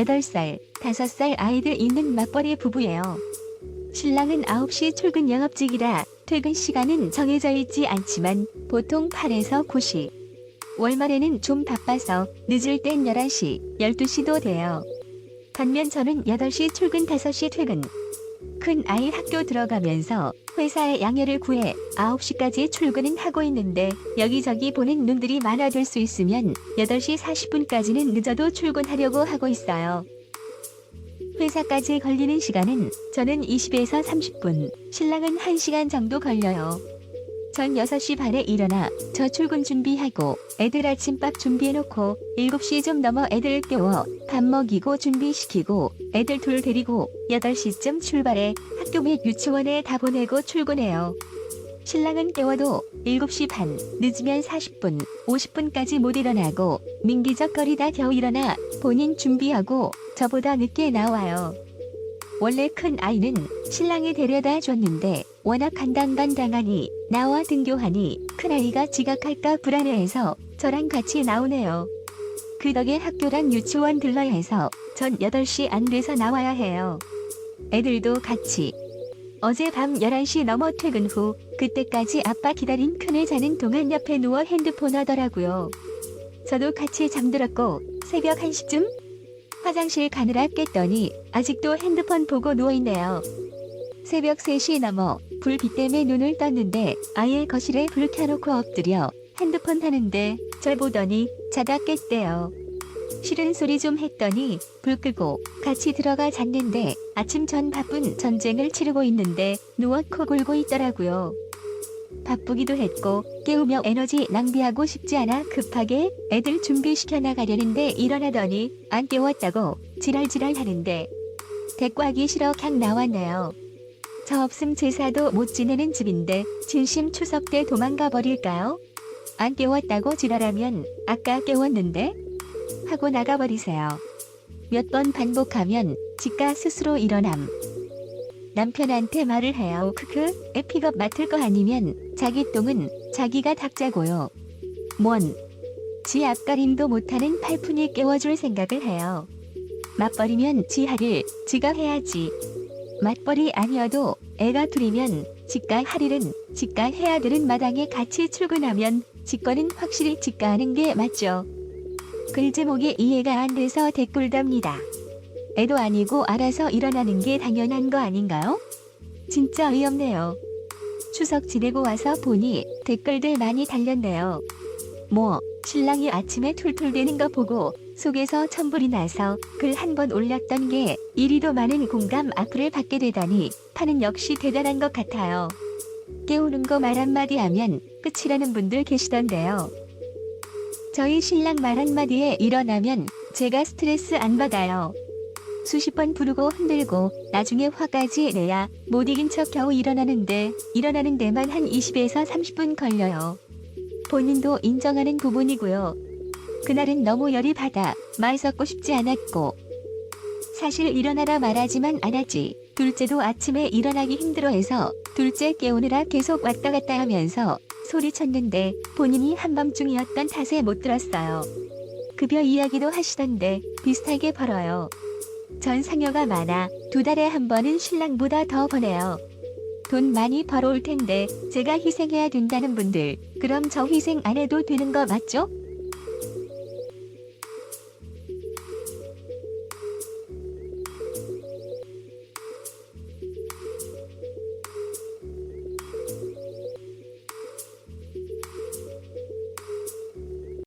8살, 5살 아이들 있는 맞벌이 부부예요. 신랑은 9시 출근 영업직이라 퇴근 시간은 정해져 있지 않지만 보통 8에서 9시. 월말에는 좀 바빠서 늦을 땐 11시, 12시도 돼요. 반면 저는 8시 출근 5시 퇴근. 큰 아이 학교 들어가면서 회사에 양해를 구해 9시까지 출근은 하고 있는데 여기저기 보는 눈들이 많아질 수 있으면 8시 40분까지는 늦어도 출근하려고 하고 있어요. 회사까지 걸리는 시간은 저는 20에서 30분, 신랑은 1시간 정도 걸려요. 전 6시 반에 일어나 저 출근 준비하고 애들 아침밥 준비해놓고 7시 좀 넘어 애들 깨워 밥 먹이고 준비시키고 애들 둘 데리고 8시쯤 출발해 학교 및 유치원에 다 보내고 출근해요. 신랑은 깨워도 7시 반, 늦으면 40분, 50분까지 못 일어나고 민기적 거리다 겨우 일어나 본인 준비하고 저보다 늦게 나와요. 원래 큰 아이는 신랑이 데려다 줬는데 워낙 간당간당하니 나와 등교하니 큰 아이가 지각할까 불안해해서 저랑 같이 나오네요. 그 덕에 학교랑 유치원 들러야 해서 전 8시 안 돼서 나와야 해요. 애들도 같이. 어제 밤 11시 넘어 퇴근 후 그때까지 아빠 기다린 큰애 자는 동안 옆에 누워 핸드폰 하더라고요. 저도 같이 잠들었고 새벽 1시쯤 화장실 가느라 깼더니 아직도 핸드폰 보고 누워있네요. 새벽 3시 넘어 불빛 때문에 눈을 떴는데 아예 거실에 불 켜놓고 엎드려 핸드폰 하는데 절 보더니 자다 깼대요. 싫은 소리 좀 했더니 불 끄고 같이 들어가 잤는데 아침 전 바쁜 전쟁을 치르고 있는데 누워 코 골고 있더라고요. 바쁘기도 했고 깨우며 에너지 낭비하고 싶지 않아 급하게 애들 준비시켜 나가려는데 일어나더니 안 깨웠다고 지랄지랄 하는데 대꾸하기 싫어 그냥 나왔네요. 저 없음 제사도 못 지내는 집인데 진심 추석 때 도망가 버릴까요? 안 깨웠다고 지랄하면 아까 깨웠는데 하고 나가버리세요. 몇 번 반복하면 지가 스스로 일어남. 남편한테 말을 해요. 크크, 에픽업 맡을 거 아니면 자기 똥은 자기가 닦자고요. 뭔? 지 앞가림도 못하는 팔푼이 깨워줄 생각을 해요. 맞벌이면 지하를 지가 해야지. 맞벌이 아니어도 애가 둘이면 지가 할 일은 지가 해야 되는 마당에 같이 출근하면 지거는 확실히 지가 하는 게 맞죠. 글 제목이 이해가 안 돼서 댓글 답니다. 애도 아니고 알아서 일어나는 게 당연한 거 아닌가요? 진짜 어이없네요. 추석 지내고 와서 보니 댓글들 많이 달렸네요. 뭐 신랑이 아침에 툴툴대는 거 보고 속에서 천불이 나서 글 한 번 올렸던 게 이리도 많은 공감 악플을 받게 되다니 파는 역시 대단한 것 같아요. 깨우는 거 말 한마디 하면 끝이라는 분들 계시던데요. 저희 신랑 말 한마디에 일어나면 제가 스트레스 안 받아요. 수십 번 부르고 흔들고 나중에 화까지 내야 못 이긴 척 겨우 일어나는데 일어나는 데만 한 20에서 30분 걸려요. 본인도 인정하는 부분이고요. 그날은 너무 열이 받아 말 섞고 싶지 않았고 사실 일어나라 말하지만 않았지. 둘째도 아침에 일어나기 힘들어해서 둘째 깨우느라 계속 왔다 갔다 하면서 소리쳤는데 본인이 한밤중이었던 탓에 못 들었어요. 급여 이야기도 하시던데 비슷하게 벌어요. 전 상여가 많아 두 달에 한 번은 신랑보다 더 버네요. 돈 많이 벌어올 텐데 제가 희생해야 된다는 분들 그럼 저 희생 안 해도 되는 거 맞죠?